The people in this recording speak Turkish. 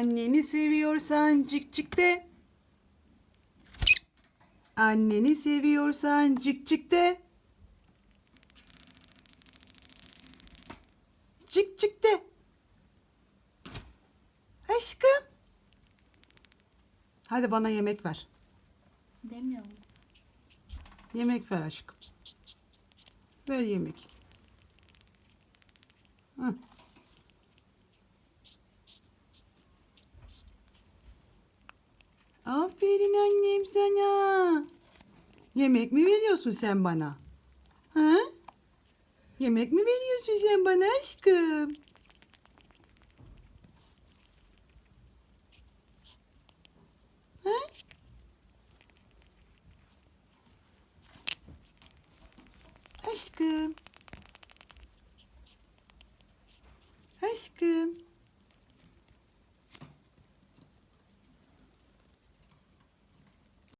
Anneni seviyorsan cik cik de. Anneni seviyorsan cik cik de. Cik cik de. Aşkım. Hadi bana yemek ver. Demiyorum. Yemek ver aşkım. Ver yemek. Hı. Aferin annem sana. Yemek mi veriyorsun sen bana? Ha? Yemek mi veriyorsun sen bana aşkım? Ha? Aşkım. Aşkım.